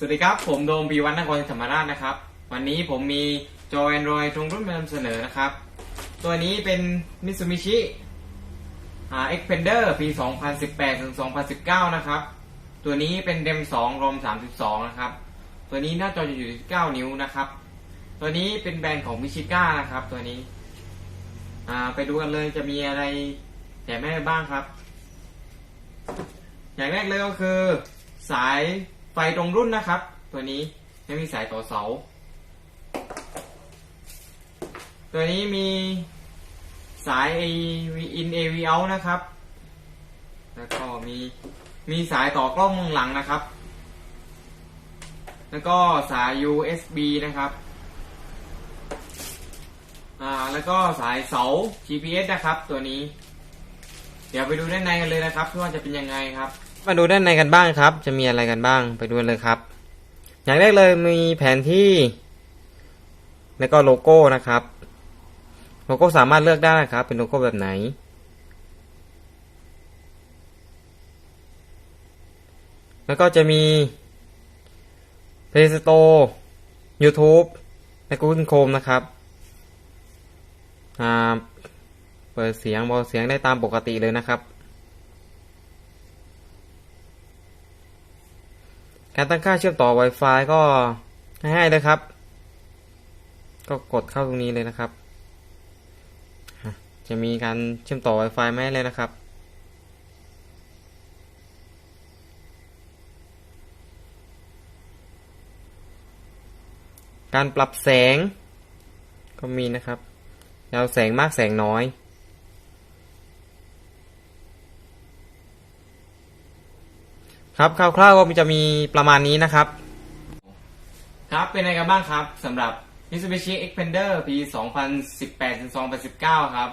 สวัสดีครับ ผมโดมปีวันนครธรรมราชนะครับ วันนี้ผมมีจอ Android ตรงรุ่นมานำเสนอนะครับ ตัวนี้เป็น Mitsubishi อ่า Xpander ปี 2018ถึง2019 นะครับ ตัวนี้เป็น RAM 2 ROM 32 นะครับ ตัวนี้หน้าจอจะอยู่ 9 นิ้วนะครับ ตัวนี้เป็นแบรนด์ของมิชิก้านะครับ ตัวนี้อ่าไปดูกันเลยจะมีอะไรแถมให้บ้างครับ อย่างแรกเลยก็คือสาย ฟตรงรุ่นนะครับ ตัวนี้ไม่มีสายต่อเสา ตัวนี้มีสาย AV in AV out นะครับ แล้วก็มีมีสายต่อกล้องมองหลังนะครับ แล้วก็สาย USB นะครับอ่าแล้วก็สายเสา GPS นะครับ ตัวนี้ เดี๋ยวไปดูด้านในกันเลยนะครับว่าจะเป็นยังไงครับ มาดูด้านในกันบ้างครับ จะมีอะไรกันบ้างไปดูเลยครับ อย่างแรกเลยมีแผนที่แล้วก็โลโก้นะครับ โลโก้สามารถเลือกได้นะครับ เป็นโลโก้แบบไหน แล้วก็จะมี Play Store YouTube และ Google Chrome นะครับเปิดเสียงเบาเสียงได้ตามปกติเลยนะครับ การตั้งค่าเชื่อมต่อ Wi-Fi ก็ง่ายๆเลยครับ ก็กดเข้าตรงนี้เลยนะครับ จะมีการเชื่อมต่อ Wi-Fi ไหมเลยนะครับ การปรับแสงก็มีนะครับยาแสงมากแสงน้อย ครับคร่าวๆก็จะมีประมาณนี้นะครับ ครับเป็นไงกันบ้างครับสำหรับ Mitsubishi Xpander ปี 2018-2019 ครับ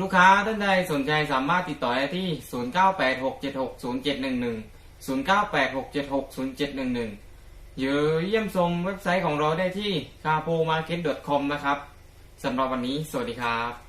ลูกค้าท่านใดสนใจสามารถติดต่อได้ที่ 0986760711 0986760711 หรือเยี่ยมชมเว็บไซต์ของเราได้ที่ capomarket.com นะครับ สำหรับวันนี้ สวัสดีครับ